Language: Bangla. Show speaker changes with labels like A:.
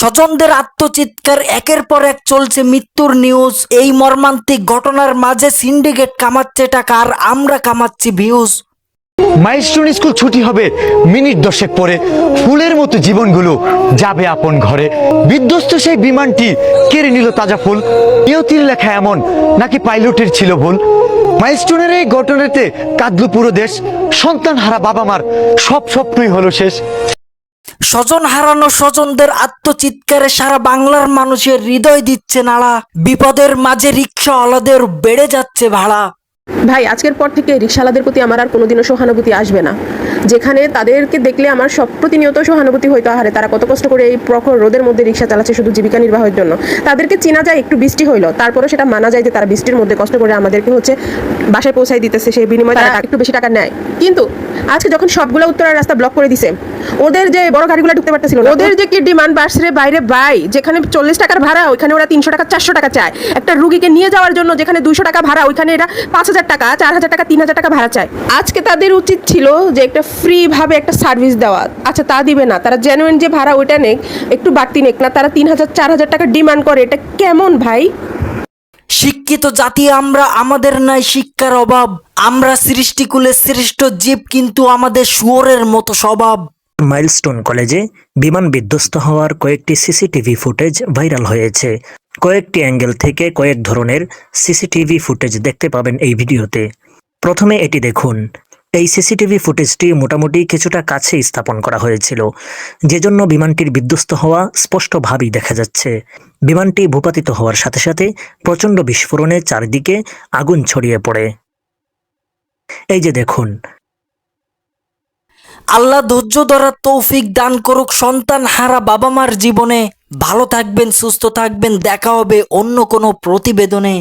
A: স্বজনদের আত্মচিৎকার একের পর এক চলছে মৃত্যুর নিউজ এই মর্মান্তিক ঘটনার মাঝে সিন্ডিকেট কামাচ্ছে টাকা আর আমরা কামাচ্ছি ভিউজ
B: মাইলস্টোন স্কুল ছুটি হবে মিনিট দশেক পরে। ফুলের মতো জীবনগুলো যাবে আপন ঘরে। বিধ্বস্ত সেই বিমানটি কেড়ে নিল তাজা ফুল। নিয়তির লেখা এমন নাকি পাইলটের ছিল ভুল। মাইলস্টোনের এই ঘটনাতে কাঁদলো পুরো দেশ। সন্তান হারা বাবা মার সব স্বপ্নই হলো শেষ।
A: স্বজন হারানো স্বজনদের আত্মচিৎকারে সারা বাংলার মানুষের হৃদয় দিচ্ছে নাড়া। বিপদের মাঝে রিক্সাওয়ালাদের বেড়ে যাচ্ছে ভাড়া।
C: ভাই আজকের পর থেকে রিক্সাওয়ালাদের প্রতি আমার আর কোনোদিনও সহানুভূতি আসবে না। যেখানে তাদেরকে দেখলে আমার সব প্রতিনিয়ত সহানুভূতি হইতো আহারে তারা কত কষ্ট করে এই প্রখর রোদের মধ্যে রিক্সা চালাচ্ছে শুধু জীবিকা নির্বাহের জন্য। তাদেরকে চেনা যায় একটু বৃষ্টি হইল তারপরে সেটা মানা যায় যে তারা বৃষ্টির মধ্যে কষ্ট করে আমাদেরকে হচ্ছে বাসায় পৌঁছাই দিতেছে সেই বিনিময়ে তারা একটু বেশি টাকা নেয়। কিন্তু আজকে যখন সবগুলো উত্তরের রাস্তা ব্লক করে দিছে ওদের যে বড় গাড়িগুলো ঢুকতে পারতেছিল ওদের যে কি ডিমান্ড বাড়ছে রে বাইরে বাই যেখানে চল্লিশ টাকার ভাড়া ওইখানে ওরা তিনশো টাকা চারশো টাকা চায়। একটা রুগীকে নিয়ে যাওয়ার জন্য যেখানে দুইশো টাকা ভাড়া ওইখানে এরা পাঁচ হাজার টাকা চার হাজার টাকা তিন হাজার টাকা ভাড়া চায়। আজকে তাদের উচিত ছিল যে একটা ফ্রি ভাবে একটা সার্ভিস দেওয়া। আচ্ছা তা দিবে না। তারা জেনুইন যে ভাড়া ওইটা নেক একটু বাড়তি নেক না। তারা তিন হাজার চার হাজার টাকা ডিমান্ড করে। এটা কেমন ভাই?
A: শিক্ষিত জাতি আমরা আমাদের নাই শিক্ষার অভাব। আমরা সৃষ্টিকুলের শ্রেষ্ঠ জীব কিন্তু আমাদের শুয়োরের মতো স্বভাব।
D: মাইলস্টোন কলেজে বিমান বিধ্বস্ত হওয়ার কয়েকটি সিসিটিভি ফুটেজ ভাইরাল হয়েছে। কয়েকটি অ্যাঙ্গেল থেকে কয়েক ধরনের সিসিটিভি ফুটেজ দেখতে পাবেন এই ভিডিওতে। প্রথমে এটি দেখুন। এই সিসিটিভি ফুটেজটি মোটামুটি কিছুটা কাছে স্থাপন করা হয়েছিল যে জন্য বিমানটির বিধ্বস্ত হওয়া স্পষ্টভাবেই দেখা যাচ্ছে। বিমানটি ভূপাতিত হওয়ার সাথে সাথে প্রচণ্ড বিস্ফোরণে চারিদিকে আগুন ছড়িয়ে পড়ে। এই যে দেখুন
A: আল্লাহ ধৈর্য ধরার তৌফিক দান করুক। সন্তান হারা বাবা মার জীবনে ভালো থাকবেন, সুস্থ থাকবেন। দেখা হবে অন্য কোনো প্রতিবেদনে।